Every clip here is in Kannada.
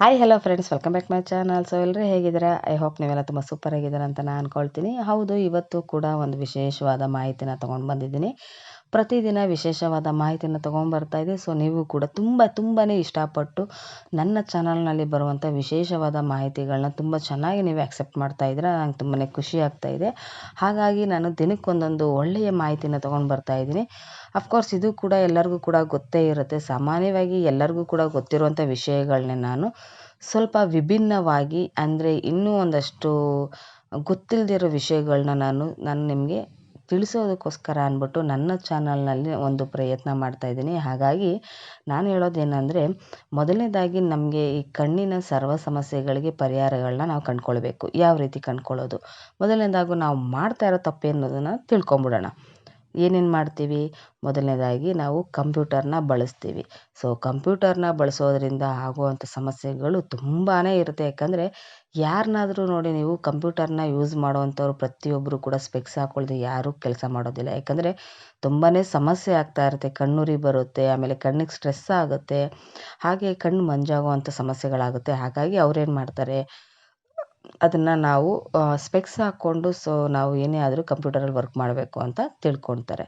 Hi hello friends welcome back my channel so ಎಲ್ಲರೂ ಹೇಗಿದ್ದೀರಾ? ಐ ಹೋಪ್ ನೀವೆಲ್ಲ ತುಂಬ ಸೂಪರ್ ಆಗಿದ್ದೀರಾ ಅಂತ ನಾನು ಅಂದ್ಕೊಳ್ತೀನಿ ಹೌದು, ಇವತ್ತು ಕೂಡ ಒಂದು ವಿಶೇಷವಾದ ಮಾಹಿತಿನ ತೊಗೊಂಡು ಬಂದಿದ್ದೀನಿ. ಪ್ರತಿದಿನ ವಿಶೇಷವಾದ ಮಾಹಿತಿನ ತಗೊಂಬರ್ತಾ ಬರ್ತಾ ಇದೆ ಸೊ ನೀವು ಕೂಡ ತುಂಬ ತುಂಬಾ ಇಷ್ಟಪಟ್ಟು ನನ್ನ ಚಾನಲ್ನಲ್ಲಿ ಬರುವಂಥ ವಿಶೇಷವಾದ ಮಾಹಿತಿಗಳನ್ನ ತುಂಬ ಚೆನ್ನಾಗಿ ನೀವು ಆಕ್ಸೆಪ್ಟ್ ಮಾಡ್ತಾ ಇದ್ದೀರ, ನಂಗೆ ತುಂಬಾ ಖುಷಿ ಆಗ್ತಾ ಇದೆ. ಹಾಗಾಗಿ ನಾನು ದಿನಕ್ಕೊಂದೊಂದು ಒಳ್ಳೆಯ ಮಾಹಿತಿನ ತೊಗೊಂಡು ಬರ್ತಾ ಇದ್ದೀನಿ ಅಫ್ಕೋರ್ಸ್ ಇದು ಕೂಡ ಎಲ್ಲರಿಗೂ ಕೂಡ ಗೊತ್ತೇ ಇರುತ್ತೆ. ಸಾಮಾನ್ಯವಾಗಿ ಎಲ್ಲರಿಗೂ ಕೂಡ ಗೊತ್ತಿರುವಂಥ ವಿಷಯಗಳನ್ನೇ ನಾನು ಸ್ವಲ್ಪ ವಿಭಿನ್ನವಾಗಿ ಅಂದರೆ ಇನ್ನೂ ಒಂದಷ್ಟು ಗೊತ್ತಿಲ್ಲದಿರೋ ವಿಷಯಗಳನ್ನ ನಾನು ನಾನು ನಿಮಗೆ ತಿಳಿಸೋದಕ್ಕೋಸ್ಕರ ಅಂದ್ಬಿಟ್ಟು ನನ್ನ ಚಾನಲ್ನಲ್ಲಿ ಒಂದು ಪ್ರಯತ್ನ ಮಾಡ್ತಾ ಇದ್ದೀನಿ. ಹಾಗಾಗಿ ನಾನು ಹೇಳೋದೇನೆಂದರೆ, ಮೊದಲನೇದಾಗಿ ನಮಗೆ ಈ ಕಣ್ಣಿನ ಸರ್ವ ಸಮಸ್ಯೆಗಳಿಗೆ ಪರಿಹಾರಗಳನ್ನ ನಾವು ಕಂಡ್ಕೊಳ್ಬೇಕು. ಯಾವ ರೀತಿ ಕಂಡ್ಕೊಳ್ಳೋದು? ಮೊದಲನೇದಾಗಿ ನಾವು ಮಾಡ್ತಾ ಇರೋ ತಪ್ಪು ಅನ್ನೋದನ್ನು ತಿಳ್ಕೊಂಬಿಡೋಣ. ಏನೇನು ಮಾಡ್ತೀವಿ? ಮೊದಲನೇದಾಗಿ ನಾವು ಕಂಪ್ಯೂಟರ್ನ ಬಳಸ್ತೀವಿ. ಸೊ, ಕಂಪ್ಯೂಟರ್ನ ಬಳಸೋದ್ರಿಂದ ಆಗುವಂಥ ಸಮಸ್ಯೆಗಳು ತುಂಬಾ ಇರುತ್ತೆ. ಯಾಕಂದರೆ ಯಾರನ್ನಾದರೂ ನೋಡಿ ನೀವು ಕಂಪ್ಯೂಟರ್ನ ಯೂಸ್ ಮಾಡುವಂಥವ್ರು ಪ್ರತಿಯೊಬ್ಬರು ಕೂಡ ಸ್ಪೆಕ್ಸ್ ಹಾಕೊಳ್ದೆ ಯಾರೂ ಕೆಲಸ ಮಾಡೋದಿಲ್ಲ. ಯಾಕಂದರೆ ತುಂಬಾ ಸಮಸ್ಯೆ ಆಗ್ತಾ ಇರುತ್ತೆ. ಕಣ್ಣುರಿ ಬರುತ್ತೆ, ಆಮೇಲೆ ಕಣ್ಣಿಗೆ ಸ್ಟ್ರೆಸ್ ಆಗುತ್ತೆ. ಹಾಗೆ ಕಣ್ಣು ಮಂಜಾಗುವಂಥ ಸಮಸ್ಯೆಗಳಾಗುತ್ತೆ. ಹಾಗಾಗಿ ಅವ್ರೇನು ಮಾಡ್ತಾರೆ? ಅದನ್ನು ನಾವು ಸ್ಪೆಕ್ಸ್ ಹಾಕ್ಕೊಂಡು ಸೊ ನಾವು ಏನೇ ಆದರೂ ಕಂಪ್ಯೂಟರಲ್ಲಿ ವರ್ಕ್ ಮಾಡಬೇಕು ಅಂತ ತಿಳ್ಕೊಳ್ತಾರೆ.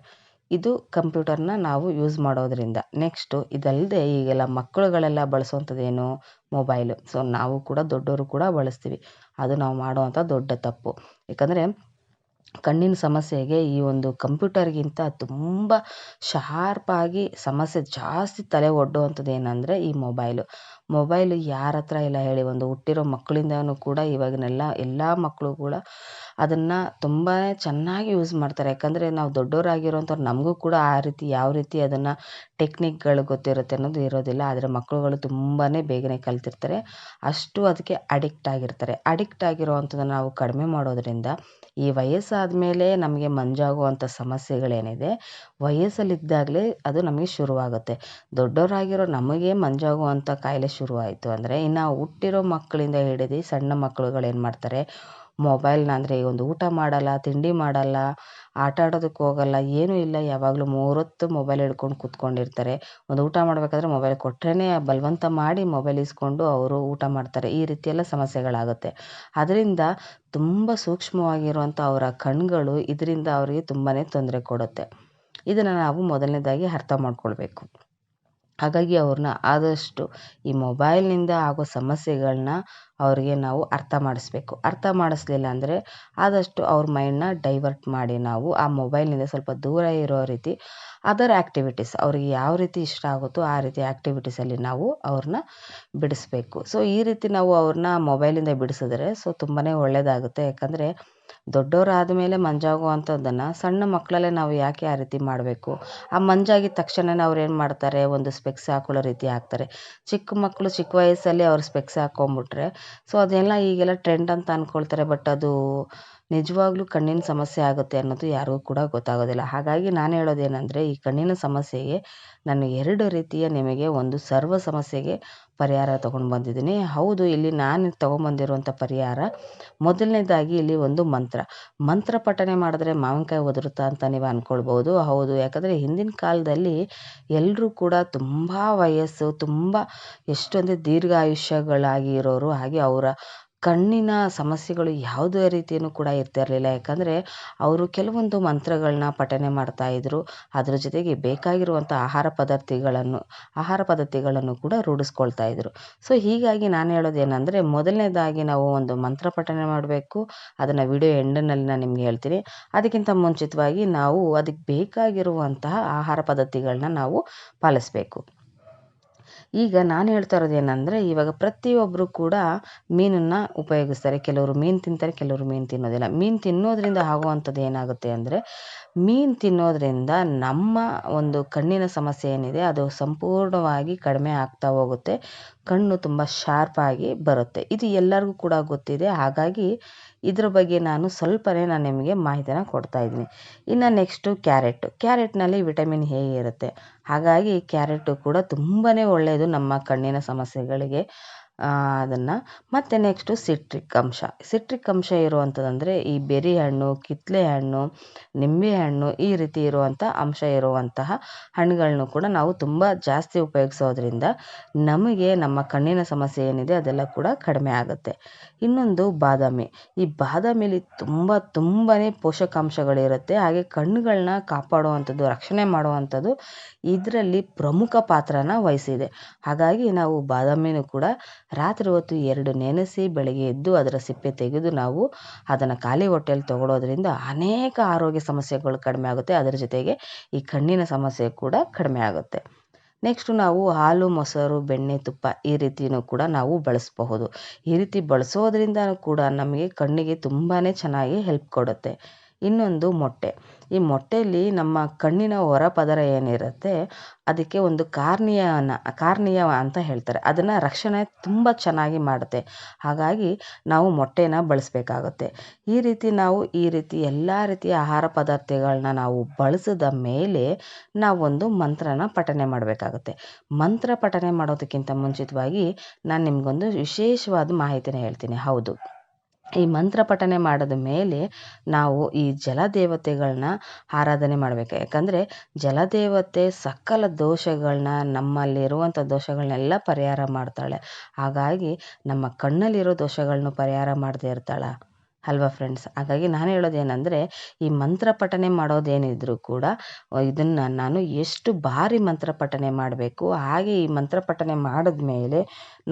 ಇದು ಕಂಪ್ಯೂಟರ್ನ ನಾವು ಯೂಸ್ ಮಾಡೋದರಿಂದ. ನೆಕ್ಸ್ಟು ಇದಲ್ಲದೆ ಈಗೆಲ್ಲ ಮಕ್ಕಳುಗಳೆಲ್ಲ ಬಳಸುವಂಥದ್ದೇನು ಮೊಬೈಲು ಸೊ ನಾವು ಕೂಡ ದೊಡ್ಡವರು ಕೂಡ ಬಳಸ್ತೀವಿ. ಅದು ನಾವು ಮಾಡುವಂಥ ದೊಡ್ಡ ತಪ್ಪು. ಯಾಕಂದರೆ ಕಣ್ಣಿನ ಸಮಸ್ಯೆಗೆ ಈ ಒಂದು ಕಂಪ್ಯೂಟರ್ಗಿಂತ ತುಂಬ ಶಾರ್ಪಾಗಿ ಸಮಸ್ಯೆ ಜಾಸ್ತಿ ತಲೆ ಒಡ್ಡುವಂಥದ್ದು ಏನಂದರೆ ಈ ಮೊಬೈಲು ಮೊಬೈಲು ಯಾರ ಹತ್ರ ಇಲ್ಲ ಹೇಳಿ ಒಂದು ಹುಟ್ಟಿರೋ ಮಕ್ಕಳಿಂದನೂ ಕೂಡ ಇವಾಗಿನೆಲ್ಲ ಎಲ್ಲ ಮಕ್ಕಳು ಕೂಡ ಅದನ್ನು ತುಂಬಾ ಚೆನ್ನಾಗಿ ಯೂಸ್ ಮಾಡ್ತಾರೆ. ಯಾಕಂದರೆ ನಾವು ದೊಡ್ಡವರಾಗಿರೋಂಥವ್ರು ನಮಗೂ ಕೂಡ ಆ ರೀತಿ, ಯಾವ ರೀತಿ ಅದನ್ನು ಟೆಕ್ನಿಕ್ಗಳು ಗೊತ್ತಿರುತ್ತೆ ಅನ್ನೋದು ಇರೋದಿಲ್ಲ. ಆದರೆ ಮಕ್ಕಳುಗಳು ತುಂಬಾ ಬೇಗನೆ ಕಲ್ತಿರ್ತಾರೆ. ಅಷ್ಟು ಅದಕ್ಕೆ ಅಡಿಕ್ಟ್ ಆಗಿರ್ತಾರೆ. ಅಡಿಕ್ಟ್ ಆಗಿರೋವಂಥದ್ದನ್ನು ನಾವು ಕಡಿಮೆ ಮಾಡೋದರಿಂದ ಈ ವಯಸ್ಸಾದ ಮೇಲೆ ನಮಗೆ ಮಂಜಾಗುವಂಥ ಸಮಸ್ಯೆಗಳೇನಿದೆ, ವಯಸ್ಸಲ್ಲಿದ್ದಾಗಲೇ ಅದು ನಮಗೆ ಶುರುವಾಗುತ್ತೆ. ದೊಡ್ಡವರಾಗಿರೋ ನಮಗೆ ಮಂಜಾಗುವಂಥ ಕಾಯಿಲೆ ಶುರುವಾಯಿತು ಅಂದರೆ ಇನ್ನು ಹುಟ್ಟಿರೋ ಮಕ್ಕಳಿಂದ ಹಿಡಿದು ಸಣ್ಣ ಮಕ್ಕಳುಗಳು ಏನು ಮಾಡ್ತಾರೆ ಮೊಬೈಲ್ನ ಅಂದರೆ ಒಂದು ಊಟ ಮಾಡಲ್ಲ, ತಿಂಡಿ ಮಾಡಲ್ಲ, ಆಟ ಆಡೋದಕ್ಕೆ ಹೋಗಲ್ಲ, ಏನೂ ಇಲ್ಲ. ಯಾವಾಗಲೂ ಮೂರೊತ್ತು ಮೊಬೈಲ್ ಹಿಡ್ಕೊಂಡು ಕೂತ್ಕೊಂಡಿರ್ತಾರೆ. ಒಂದು ಊಟ ಮಾಡಬೇಕಾದ್ರೆ ಮೊಬೈಲ್ ಕೊಟ್ರೇ ಬಲವಂತ ಮಾಡಿ ಮೊಬೈಲ್ ಇಸ್ಕೊಂಡು ಅವರು ಊಟ ಮಾಡ್ತಾರೆ. ಈ ರೀತಿಯೆಲ್ಲ ಸಮಸ್ಯೆಗಳಾಗುತ್ತೆ. ಅದರಿಂದ ತುಂಬ ಸೂಕ್ಷ್ಮವಾಗಿರುವಂಥ ಅವರ ಕಣ್ಣುಗಳು ಇದರಿಂದ ಅವರಿಗೆ ತುಂಬಾ ತೊಂದರೆ ಕೊಡುತ್ತೆ. ಇದನ್ನು ನಾವು ಮೊದಲನೇದಾಗಿ ಅರ್ಥ ಮಾಡ್ಕೊಳ್ಬೇಕು. ಹಾಗಾಗಿ ಅವ್ರನ್ನ ಆದಷ್ಟು ಈ ಮೊಬೈಲ್ನಿಂದ ಆಗೋ ಸಮಸ್ಯೆಗಳನ್ನ ಅವರಿಗೆ ನಾವು ಅರ್ಥ ಮಾಡಿಸ್ಬೇಕು. ಅರ್ಥ ಮಾಡಿಸ್ಲಿಲ್ಲ ಅಂದರೆ ಆದಷ್ಟು ಅವ್ರ ಮೈಂಡನ್ನ ಡೈವರ್ಟ್ ಮಾಡಿ ನಾವು ಆ ಮೊಬೈಲ್ನಿಂದ ಸ್ವಲ್ಪ ದೂರ ಇರೋ ರೀತಿ ಅದರ್ ಆ್ಯಕ್ಟಿವಿಟೀಸ್ ಅವ್ರಿಗೆ ಯಾವ ರೀತಿ ಇಷ್ಟ ಆಗುತ್ತೋ ಆ ರೀತಿ ಆ್ಯಕ್ಟಿವಿಟೀಸಲ್ಲಿ ನಾವು ಅವ್ರನ್ನ ಬಿಡಿಸ್ಬೇಕು. ಸೊ ಈ ರೀತಿ ನಾವು ಅವ್ರನ್ನ ಮೊಬೈಲಿಂದ ಬಿಡಿಸಿದ್ರೆ ಸೊ ತುಂಬಾ ಒಳ್ಳೆಯದಾಗುತ್ತೆ ಯಾಕಂದರೆ ದೊಡ್ಡವರಾದ ಮೇಲೆ ಮಂಜಾಗುವಂಥದ್ದನ್ನು ಸಣ್ಣ ಮಕ್ಕಳಲ್ಲೇ ನಾವು ಯಾಕೆ ಆ ರೀತಿ ಮಾಡಬೇಕು? ಆ ಮಂಜಾಗಿದ ತಕ್ಷಣವೇ ಅವ್ರು ಏನು ಮಾಡ್ತಾರೆ? ಒಂದು ಸ್ಪೆಕ್ಸ್ ಹಾಕೊಳ್ಳೋ ರೀತಿ ಹಾಕ್ತಾರೆ. ಚಿಕ್ಕ ಮಕ್ಕಳು ಚಿಕ್ಕ ವಯಸ್ಸಲ್ಲಿ ಅವ್ರು ಸ್ಪೆಕ್ಸ್ ಹಾಕ್ಕೊಂಬಿಟ್ರೆ ಸೊ ಅದೆಲ್ಲ ಈಗೆಲ್ಲ ಟ್ರೆಂಡ್ ಅಂತ ಅಂದ್ಕೊಳ್ತಾರೆ ಬಟ್ ಅದು ನಿಜವಾಗ್ಲೂ ಕಣ್ಣಿನ ಸಮಸ್ಯೆ ಆಗುತ್ತೆ ಅನ್ನೋದು ಯಾರಿಗೂ ಕೂಡ ಗೊತ್ತಾಗೋದಿಲ್ಲ. ಹಾಗಾಗಿ ನಾನು ಹೇಳೋದೇನೆಂದರೆ, ಈ ಕಣ್ಣಿನ ಸಮಸ್ಯೆಗೆ ನಾನು ಎರಡು ರೀತಿಯ ನಿಮಗೆ ಒಂದು ಸರ್ವ ಸಮಸ್ಯೆಗೆ ಪರಿಹಾರ ತಗೊಂಡು ಬಂದಿದ್ದೀನಿ. ಹೌದು, ಇಲ್ಲಿ ನಾನು ತೊಗೊಂಬಂದಿರುವಂಥ ಪರಿಹಾರ. ಮೊದಲನೇದಾಗಿ ಇಲ್ಲಿ ಒಂದು ಮಂತ್ರ. ಮಂತ್ರ ಪಠನೆ ಮಾಡಿದ್ರೆ ಮಾವಿನಕಾಯಿ ಉದುರುತ್ತಾ ಅಂತ ನೀವು ಅಂದ್ಕೊಳ್ಬೋದು ಹೌದು, ಯಾಕಂದರೆ ಹಿಂದಿನ ಕಾಲದಲ್ಲಿ ಎಲ್ಲರೂ ಕೂಡ ತುಂಬ ವಯಸ್ಸು, ತುಂಬ ಎಷ್ಟೊಂದು ದೀರ್ಘಾಯುಷ್ಯಗಳಾಗಿರೋರು ಹಾಗೆ ಅವರ ಕಣ್ಣಿನ ಸಮಸ್ಯೆಗಳು ಯಾವುದೇ ರೀತಿಯೂ ಕೂಡ ಇರ್ತಿರಲಿಲ್ಲ ಯಾಕಂದರೆ ಅವರು ಕೆಲವೊಂದು ಮಂತ್ರಗಳನ್ನ ಪಠನೆ ಮಾಡ್ತಾ ಇದ್ದರು ಅದ್ರ ಜೊತೆಗೆ ಬೇಕಾಗಿರುವಂಥ ಆಹಾರ ಪದ್ಧತಿಗಳನ್ನು ಆಹಾರ ಪದ್ಧತಿಗಳನ್ನು ಕೂಡ ರೂಢಿಸ್ಕೊಳ್ತಾ ಇದ್ದರು ಸೊ, ಹೀಗಾಗಿ ನಾನು ಹೇಳೋದೇನೆಂದರೆ ಮೊದಲನೇದಾಗಿ ನಾವು ಒಂದು ಮಂತ್ರ ಪಠನೆ ಮಾಡಬೇಕು. ಅದನ್ನು ವಿಡಿಯೋ ಎಂಡ್ನಲ್ಲಿ ನಾನು ನಿಮ್ಗೆ ಹೇಳ್ತೀನಿ. ಅದಕ್ಕಿಂತ ಮುಂಚಿತವಾಗಿ ನಾವು ಅದಕ್ಕೆ ಬೇಕಾಗಿರುವಂತಹ ಆಹಾರ ಪದ್ಧತಿಗಳನ್ನ ನಾವು ಪಾಲಿಸಬೇಕು. ಈಗ ನಾನು ಹೇಳ್ತಾ ಇರೋದು ಏನಂದರೆ, ಇವಾಗ ಪ್ರತಿಯೊಬ್ಬರು ಕೂಡ ಮೀನನ್ನು ಉಪಯೋಗಿಸ್ತಾರೆ. ಕೆಲವರು ಮೀನು ತಿಂತಾರೆ, ಕೆಲವರು ಮೀನು ತಿನ್ನೋದಿಲ್ಲ. ಮೀನು ತಿನ್ನೋದರಿಂದ ಆಗುವಂಥದ್ದು ಏನಾಗುತ್ತೆ ಅಂದರೆ ಮೀನು ತಿನ್ನೋದ್ರಿಂದ ನಮ್ಮ ಒಂದು ಕಣ್ಣಿನ ಸಮಸ್ಯೆ ಏನಿದೆ, ಅದು ಸಂಪೂರ್ಣವಾಗಿ ಕಡಿಮೆ ಆಗ್ತಾ ಹೋಗುತ್ತೆ. ಕಣ್ಣು ತುಂಬ ಶಾರ್ಪಾಗಿ ಬರುತ್ತೆ. ಇದು ಎಲ್ಲರಿಗೂ ಕೂಡ ಗೊತ್ತಿದೆ. ಹಾಗಾಗಿ ಇದ್ರ ಬಗ್ಗೆ ನಾನು ಸ್ವಲ್ಪನೇ ನಾನು ನಿಮಗೆ ಮಾಹಿತಿನ ಕೊಡ್ತಾ ಇದ್ದೀನಿ. ಇನ್ನು ನೆಕ್ಸ್ಟು ಕ್ಯಾರೆಟ್. ಕ್ಯಾರೆಟ್ನಲ್ಲಿ ವಿಟಮಿನ್ ಎ ಇರುತ್ತೆ. ಹಾಗಾಗಿ ಕ್ಯಾರೆಟು ಕೂಡ ತುಂಬಾ ಒಳ್ಳೆಯದು ನಮ್ಮ ಕಣ್ಣಿನ ಸಮಸ್ಯೆಗಳಿಗೆ. ಅದನ್ನು. ಮತ್ತು ನೆಕ್ಸ್ಟು ಸಿಟ್ರಿಕ್ ಅಂಶ. ಸಿಟ್ರಿಕ್ ಅಂಶ ಇರುವಂಥದ್ದಂದರೆ ಈ ಬೆರಿ ಹಣ್ಣು ಕಿತ್ತಳೆ ಹಣ್ಣು, ನಿಂಬೆ ಹಣ್ಣು ಈ ರೀತಿ ಇರುವಂಥ ಅಂಶ ಇರುವಂತಹ ಹಣ್ಣುಗಳನ್ನು ಕೂಡ ನಾವು ತುಂಬ ಜಾಸ್ತಿ ಉಪಯೋಗಿಸೋದ್ರಿಂದ ನಮಗೆ ನಮ್ಮ ಕಣ್ಣಿನ ಸಮಸ್ಯೆ ಏನಿದೆ ಅದೆಲ್ಲ ಕೂಡ ಕಡಿಮೆ ಆಗುತ್ತೆ. ಇನ್ನೊಂದು ಬಾದಾಮಿ. ಈ ಬಾದಾಮಿಲಿ ತುಂಬ ತುಂಬಾ ಪೋಷಕಾಂಶಗಳಿರುತ್ತೆ. ಹಾಗೆ ಕಣ್ಣುಗಳನ್ನ ಕಾಪಾಡುವಂಥದ್ದು, ರಕ್ಷಣೆ ಮಾಡುವಂಥದ್ದು ಇದರಲ್ಲಿ ಪ್ರಮುಖ ಪಾತ್ರನ ವಹಿಸಿದೆ. ಹಾಗಾಗಿ ನಾವು ಬಾದಾಮಿನೂ ಕೂಡ ರಾತ್ರಿ ಹೊತ್ತು ಎರಡು ನೆನೆಸಿ ಬೆಳಗ್ಗೆ ಎದ್ದು ಅದರ ಸಿಪ್ಪೆ ತೆಗೆದು ನಾವು ಅದನ್ನು ಖಾಲಿ ಹೊಟ್ಟೆಯಲ್ಲಿ ತಗೊಳ್ಳೋದ್ರಿಂದ ಅನೇಕ ಆರೋಗ್ಯ ಸಮಸ್ಯೆಗಳು ಕಡಿಮೆ ಆಗುತ್ತೆ. ಅದರ ಜೊತೆಗೆ ಈ ಕಣ್ಣಿನ ಸಮಸ್ಯೆ ಕೂಡ ಕಡಿಮೆ ಆಗುತ್ತೆ. ನೆಕ್ಸ್ಟು ನಾವು ಹಾಲು, ಮೊಸರು, ಬೆಣ್ಣೆ, ತುಪ್ಪ ಈ ರೀತಿಯೂ ಕೂಡ ನಾವು ಬಳಸಬಹುದು. ಈ ರೀತಿ ಬಳಸೋದ್ರಿಂದ ಕೂಡ ನಮಗೆ ಕಣ್ಣಿಗೆ ತುಂಬಾ ಚೆನ್ನಾಗಿ ಹೆಲ್ಪ್ ಕೊಡುತ್ತೆ. ಇನ್ನೊಂದು ಮೊಟ್ಟೆ. ಈ ಮೊಟ್ಟೆಯಲ್ಲಿ ನಮ್ಮ ಕಣ್ಣಿನ ಹೊರ ಪದರ ಏನಿರುತ್ತೆ, ಅದಕ್ಕೆ ಒಂದು ಕಾರ್ನಿಯಾನ, ಕಾರ್ನಿಯ ಅಂತ ಹೇಳ್ತಾರೆ. ಅದನ್ನು ರಕ್ಷಣೆ ತುಂಬ ಚೆನ್ನಾಗಿ ಮಾಡುತ್ತೆ. ಹಾಗಾಗಿ ನಾವು ಮೊಟ್ಟೆನ ಬಳಸಬೇಕಾಗುತ್ತೆ. ಈ ರೀತಿ ನಾವು ಈ ರೀತಿ ಎಲ್ಲ ರೀತಿಯ ಆಹಾರ ಪದಾರ್ಥಗಳನ್ನ ನಾವು ಬಳಸಿದ ಮೇಲೆ ನಾವೊಂದು ಮಂತ್ರನ ಪಠನೆ ಮಾಡಬೇಕಾಗುತ್ತೆ. ಮಂತ್ರ ಪಠನೆ ಮಾಡೋದಕ್ಕಿಂತ ಮುಂಚಿತವಾಗಿ ನಾನು ನಿಮಗೊಂದು ವಿಶೇಷವಾದ ಮಾಹಿತಿನ ಹೇಳ್ತೀನಿ. ಹೌದು. ಈ ಮಂತ್ರ ಪಠನೆ ಮಾಡಿದ ಮೇಲೆ ನಾವು ಈ ಜಲದೇವತೆಗಳನ್ನ ಆರಾಧನೆ ಮಾಡಬೇಕು. ಯಾಕಂದರೆ ಜಲದೇವತೆ ಸಕಲ ದೋಷಗಳನ್ನ ನಮ್ಮಲ್ಲಿರುವಂಥ ದೋಷಗಳನ್ನೆಲ್ಲ ಪರಿಹಾರ ಮಾಡ್ತಾಳೆ. ಹಾಗಾಗಿ ನಮ್ಮ ಕಣ್ಣಲ್ಲಿರೋ ದೋಷಗಳನ್ನು ಪರಿಹಾರ ಮಾಡದೇ ಇರ್ತಾಳ. ಅಲ್ವಾ ಫ್ರೆಂಡ್ಸ್ ಹಾಗಾಗಿ ನಾನು ಹೇಳೋದೇನೆಂದರೆ, ಈ ಮಂತ್ರ ಪಠನೆ ಮಾಡೋದೇನಿದ್ರೂ ಕೂಡ ಇದನ್ನು ನಾನು ಎಷ್ಟು ಬಾರಿ ಮಂತ್ರ ಪಠನೆ ಮಾಡಬೇಕು, ಹಾಗೆ ಈ ಮಂತ್ರ ಪಠನೆ ಮಾಡಿದ ಮೇಲೆ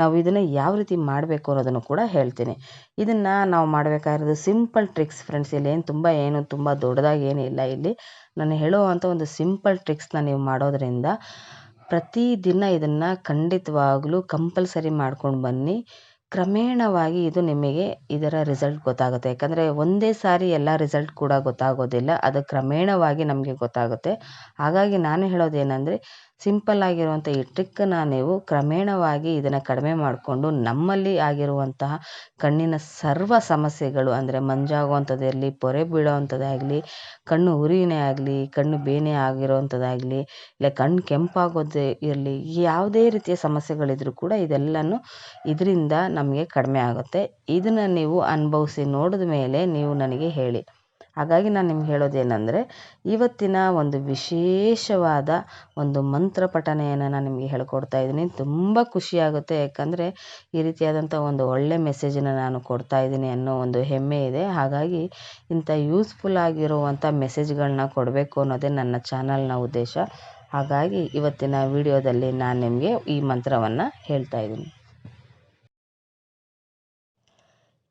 ನಾವು ಇದನ್ನು ಯಾವ ರೀತಿ ಮಾಡಬೇಕು ಅನ್ನೋದನ್ನು ಕೂಡ ಹೇಳ್ತೀನಿ. ಇದನ್ನು ನಾವು ಮಾಡಬೇಕಾಗಿರೋದು ಸಿಂಪಲ್ ಟ್ರಿಕ್ಸ್ ಫ್ರೆಂಡ್ಸ್ ಇಲ್ಲಿ ಏನು ತುಂಬ ಏನು, ತುಂಬ ದೊಡ್ಡದಾಗಿ ಏನಿಲ್ಲ ಇಲ್ಲಿ ನಾನು ಹೇಳುವಂಥ ಒಂದು ಸಿಂಪಲ್ ಟ್ರಿಕ್ಸ್ನ ನೀವು ಮಾಡೋದರಿಂದ ಪ್ರತಿದಿನ ಇದನ್ನು ಖಂಡಿತವಾಗ್ಲೂ ಕಂಪಲ್ಸರಿ ಮಾಡ್ಕೊಂಡು ಬನ್ನಿ. ಕ್ರಮೇಣವಾಗಿ ಇದು ನಿಮಗೆ ಇದರ ರಿಸಲ್ಟ್ ಗೊತ್ತಾಗುತ್ತೆ. ಯಾಕಂದರೆ ಒಂದೇ ಸಾರಿ ಎಲ್ಲ ರಿಸಲ್ಟ್ ಕೂಡ ಗೊತ್ತಾಗೋದಿಲ್ಲ. ಅದು ಕ್ರಮೇಣವಾಗಿ ನಮಗೆ ಗೊತ್ತಾಗುತ್ತೆ. ಹಾಗಾಗಿ ನಾನು ಹೇಳೋದೇನೆಂದರೆ ಸಿಂಪಲ್ ಆಗಿರುವಂಥ ಈ ಟ್ರಿಕ್ಕನ್ನು ನೀವು ಕ್ರಮೇಣವಾಗಿ ಇದನ್ನು ಕಡಿಮೆ ಮಾಡಿಕೊಂಡು ನಮ್ಮಲ್ಲಿ ಆಗಿರುವಂತಹ ಕಣ್ಣಿನ ಸರ್ವ ಸಮಸ್ಯೆಗಳು ಅಂದರೆ ಮಂಜಾಗುವಂಥದ್ದಿರಲಿ, ಪೊರೆ ಬೀಳೋವಂಥದ್ದಾಗಲಿ, ಕಣ್ಣು ಉರಿನೇ ಆಗಲಿ, ಕಣ್ಣು ಬೇನೆ ಆಗಿರೋವಂಥದ್ದಾಗಲಿ, ಇಲ್ಲ ಕಣ್ಣು ಕೆಂಪಾಗೋದೇ ಇರಲಿ, ಯಾವುದೇ ರೀತಿಯ ಸಮಸ್ಯೆಗಳಿದ್ರೂ ಕೂಡ ಇದೆಲ್ಲನೂ ಇದರಿಂದ ನಮಗೆ ಕಡಿಮೆ ಆಗುತ್ತೆ. ಇದನ್ನು ನೀವು ಅನುಭವಿಸಿ ನೋಡಿದ ಮೇಲೆ ನೀವು ನನಗೆ ಹೇಳಿ. ಹಾಗಾಗಿ ನಾನು ನಿಮ್ಗೆ ಹೇಳೋದೇನೆಂದರೆ, ಇವತ್ತಿನ ಒಂದು ವಿಶೇಷವಾದ ಒಂದು ಮಂತ್ರ ಪಠಣೆಯನ್ನು ನಾನು ನಿಮಗೆ ಹೇಳ್ಕೊಡ್ತಾ ಇದ್ದೀನಿ. ತುಂಬ ಖುಷಿಯಾಗುತ್ತೆ ಯಾಕಂದರೆ, ಈ ರೀತಿಯಾದಂಥ ಒಂದು ಒಳ್ಳೆ ಮೆಸೇಜನ್ನು ನಾನು ಕೊಡ್ತಾ ಇದ್ದೀನಿ ಅನ್ನೋ ಒಂದು ಹೆಮ್ಮೆ ಇದೆ. ಹಾಗಾಗಿ, ಇಂಥ ಯೂಸ್ಫುಲ್ ಆಗಿರುವಂಥ ಮೆಸೇಜ್ಗಳನ್ನ ಕೊಡಬೇಕು ಅನ್ನೋದೇ ನನ್ನ ಚಾನಲ್ನ ಉದ್ದೇಶ. ಹಾಗಾಗಿ, ಇವತ್ತಿನ ವಿಡಿಯೋದಲ್ಲಿ ನಾನು ನಿಮಗೆ ಈ ಮಂತ್ರವನ್ನು ಹೇಳ್ತಾ ಇದ್ದೀನಿ.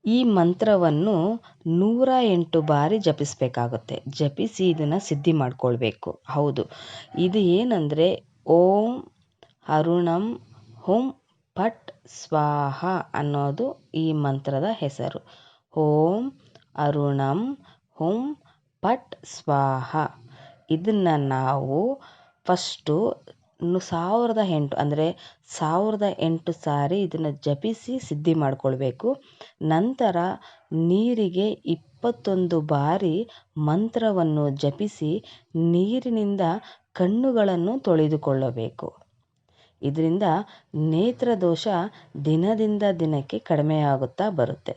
ಈ ಮಂತ್ರವನ್ನು ನೂರ ಎಂಟು ಬಾರಿ ಜಪಿಸಬೇಕಾಗುತ್ತೆ. ಜಪಿಸಿ ಇದನ್ನು ಸಿದ್ಧಿ ಮಾಡಿಕೊಳ್ಬೇಕು. ಹೌದು. ಇದು ಏನಂದರೆ, ಓಂ ಅರುಣಂ ಹುಂ ಪಟ್ ಸ್ವಾಹ ಅನ್ನೋದು ಈ ಮಂತ್ರದ ಹೆಸರು. ಓಂ ಅರುಣಂ ಹುಂ ಪಟ್ ಸ್ವಾಹ. ಇದನ್ನು ನಾವು ಫಸ್ಟು ಸಾವಿರದ ಎಂಟು, ಅಂದರೆ ಸಾವಿರದ ಎಂಟು ಸಾರಿ ಇದನ್ನು ಜಪಿಸಿ ಸಿದ್ಧಿ ಮಾಡಿಕೊಳ್ಬೇಕು. ನಂತರ ನೀರಿಗೆ ಇಪ್ಪತ್ತೊಂದು ಬಾರಿ ಮಂತ್ರವನ್ನು ಜಪಿಸಿ ನೀರಿನಿಂದ ಕಣ್ಣುಗಳನ್ನು ತೊಳೆದುಕೊಳ್ಳಬೇಕು. ಇದರಿಂದ ನೇತ್ರದೋಷ ದಿನದಿಂದ ದಿನಕ್ಕೆ ಕಡಿಮೆಯಾಗುತ್ತಾ ಬರುತ್ತೆ.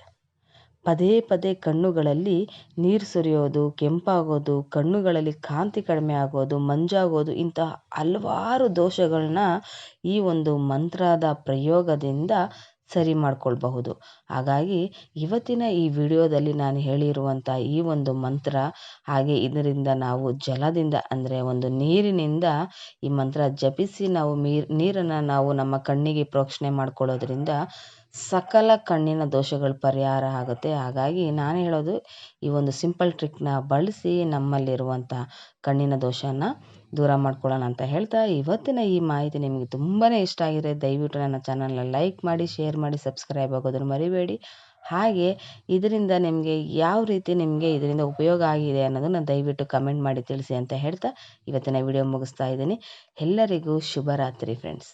ಪದೇ ಪದೇ ಕಣ್ಣುಗಳಲ್ಲಿ ನೀರು ಸುರಿಯೋದು, ಕೆಂಪಾಗೋದು, ಕಣ್ಣುಗಳಲ್ಲಿ ಕಾಂತಿ ಕಡಿಮೆ ಆಗೋದು, ಮಂಜಾಗೋದು, ಇಂತಹ ಹಲವಾರು ದೋಷಗಳನ್ನ ಈ ಒಂದು ಮಂತ್ರದ ಪ್ರಯೋಗದಿಂದ ಸರಿ ಮಾಡ್ಕೊಳ್ಬಹುದು. ಹಾಗಾಗಿ ಇವತ್ತಿನ ಈ ವಿಡಿಯೋದಲ್ಲಿ ನಾನು ಹೇಳಿರುವಂಥ ಈ ಒಂದು ಮಂತ್ರ, ಹಾಗೆ ಇದರಿಂದ ನಾವು ಜಲದಿಂದ ಅಂದರೆ ಒಂದು ನೀರಿನಿಂದ ಈ ಮಂತ್ರ ಜಪಿಸಿ ನಾವು ನೀರನ್ನು ನಾವು ನಮ್ಮ ಕಣ್ಣಿಗೆ ಪ್ರೋಕ್ಷಣೆ ಮಾಡ್ಕೊಳ್ಳೋದ್ರಿಂದ ಸಕಲ ಕಣ್ಣಿನ ದೋಷಗಳು ಪರಿಹಾರ ಆಗುತ್ತೆ. ಹಾಗಾಗಿ ನಾನು ಹೇಳೋದು ಈ ಒಂದು ಸಿಂಪಲ್ ಟ್ರಿಕ್ನ ಬಳಸಿ ನಮ್ಮಲ್ಲಿರುವಂಥ ಕಣ್ಣಿನ ದೋಷನ ದೂರ ಮಾಡ್ಕೊಳ್ಳೋಣ ಅಂತ ಹೇಳ್ತಾ ಇವತ್ತಿನ ಈ ಮಾಹಿತಿ ನಿಮಗೆ ತುಂಬಾ ಇಷ್ಟ ಆಗಿದೆ ದಯವಿಟ್ಟು ನನ್ನ ಚಾನಲ್ನ ಲೈಕ್ ಮಾಡಿ, ಶೇರ್ ಮಾಡಿ, ಸಬ್ಸ್ಕ್ರೈಬ್ ಆಗೋದನ್ನು ಮರಿಬೇಡಿ. ಹಾಗೆ ಇದರಿಂದ ನಿಮಗೆ ಯಾವ ರೀತಿ ನಿಮಗೆ ಇದರಿಂದ ಉಪಯೋಗ ಆಗಿದೆ ಅನ್ನೋದನ್ನು ದಯವಿಟ್ಟು ಕಮೆಂಟ್ ಮಾಡಿ ತಿಳಿಸಿ ಅಂತ ಹೇಳ್ತಾ ಇವತ್ತಿನ ವಿಡಿಯೋ ಮುಗಿಸ್ತಾ ಇದ್ದೀನಿ. ಎಲ್ಲರಿಗೂ ಶುಭರಾತ್ರಿ ಫ್ರೆಂಡ್ಸ್